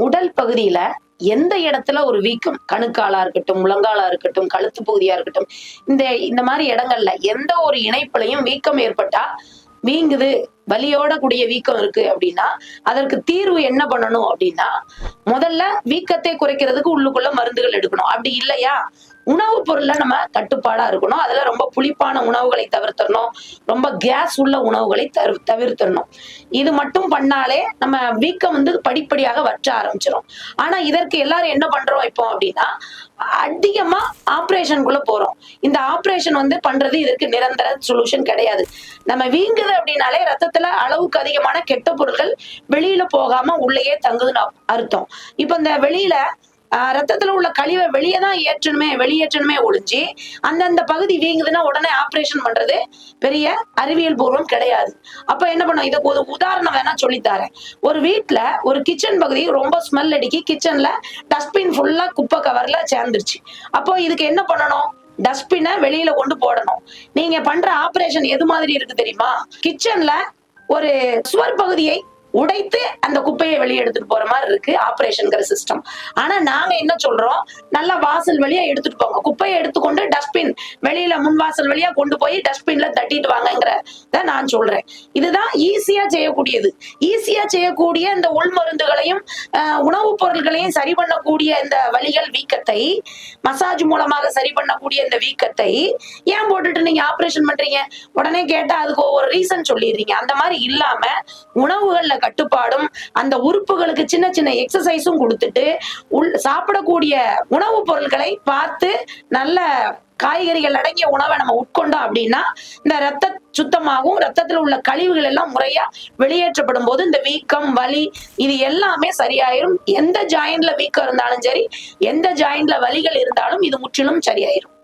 உடல் பகுதியில எந்த இடத்துல ஒரு வீக்கம்? கணுக்காலா இருக்கட்டும் முழங்காலா இருக்கட்டும் கழுத்து பகுதியா இருக்கட்டும் இந்த இந்த மாதிரி இடங்கள்ல எந்த ஒரு இணைப்புலையும் வீக்கம் ஏற்பட்டா வீங்குது வலியோட கூடிய வீக்கம் இருக்கு அப்படின்னா அதற்கு தீர்வு என்ன பண்ணணும் அப்படின்னா முதல்ல வீக்கத்தை குறைக்கிறதுக்கு உள்ளுக்குள்ள மருந்துகள் எடுக்கணும். அப்படி இல்லையா? உணவு பொருள்ல நம்ம கட்டுப்பாடா இருக்கணும். அதுல ரொம்ப புளிப்பான உணவுகளை தவிர்த்தரணும் ரொம்ப கேஸ் உள்ள உணவுகளை தவிர்த்தரணும் இது மட்டும் பண்ணாலே நம்ம வீக்கம் வந்து படிப்படியாக வற்ற ஆரம்பிச்சிடும் ஆனா இதற்கு எல்லாரும் என்ன பண்றோம் இப்போ அப்படின்னா அதிகமா ஆப்ரேஷனுக்குள்ள போறோம். இந்த ஆப்ரேஷன் வந்து பண்றது இதற்கு நிரந்தர சொல்யூஷன் கிடையாது. நம்ம வீங்குது அப்படின்னாலே ரத்தத்துல அளவுக்கு அதிகமான கெட்ட பொருட்கள் வெளியில போகாம உள்ளேயே தங்குதுன்னு அர்த்தம். இப்ப இந்த வெளியில ரத்தத்துல உள்ள கழிவை வெளியே தான் ஏற்றணுமே வெளியேற்றணுமே ஒழிஞ்சு அந்தந்த பகுதி வீங்குதுன்னா உடனே ஆப்ரேஷன் பண்றது பெரிய அறிவியல் பூர்வம் கிடையாது. அப்ப என்ன பண்ணும்? இதுக்கு ஒரு உதாரணம் வேணா சொல்லித்தாரேன். ஒரு வீட்டுல ஒரு கிச்சன் பகுதி ரொம்ப ஸ்மெல் அடிக்கி கிச்சன்ல டஸ்ட்பின் ஃபுல்லா குப்பை கவர்ல சேர்ந்துருச்சு. அப்போ இதுக்கு என்ன பண்ணணும்? டஸ்ட்பினை வெளியில கொண்டு போடணும். நீங்க பண்ற ஆப்ரேஷன் எது மாதிரி இருக்கு தெரியுமா? கிச்சன்ல ஒரு சுவர் பகுதியை உடைத்து அந்த குப்பையை வெளியே எடுத்துட்டு போற மாதிரி இருக்கு ஆபரேஷன்ங்கிற சிஸ்டம் ஆனா நாங்க என்ன சொல்றோம்? நல்லா வாசல் வழியா எடுத்துட்டு போங்க. குப்பையை எடுத்துக்கொண்டு டஸ்ட்பின் வெளியில முன் வாசல் வழியா கொண்டு போய் டஸ்ட்பின்ல தட்டிட்டு வாங்கங்கிறத நான் சொல்றேன். இதுதான் ஈஸியா செய்யக்கூடியது. ஈஸியா செய்யக்கூடிய இந்த உள் மருந்துகளையும் ஆஹ், உணவுப் பொருட்களையும் சரி பண்ணக்கூடிய இந்த வலிகள் வீக்கத்தை மசாஜ் மூலமாக சரி பண்ணக்கூடிய இந்த வீக்கத்தை ஏன் போட்டுட்டு நீங்க ஆபரேஷன் பண்றீங்க? உடனே கேட்டா அதுக்கு ஒவ்வொரு ரீசன் சொல்லிடுறீங்க. அந்த மாதிரி இல்லாம உணவுகள்ல கட்டுப்பாடும் அந்த உறுப்புகளுக்கு சின்ன சின்ன எக்ஸசைஸும் கொடுத்துட்டு உள் சாப்பிடக்கூடிய உணவுப் பொருட்களை பார்த்து நல்ல காய்கறிகள் அடங்கிய உணவை நம்ம உட்கொண்டோம் அப்படின்னா இந்த ரத்த சுத்தமாகவும் ரத்தத்துல உள்ள கழிவுகள் எல்லாம் முறையா வெளியேற்றப்படும் போது இந்த வீக்கம் வலி இது எல்லாமே சரியாயிரும். எந்த ஜாயிண்ட்ல வீக்கம் இருந்தாலும் சரி எந்த ஜாயிண்ட்ல வலிகள் இருந்தாலும் இது முற்றிலும் சரியாயிரும்.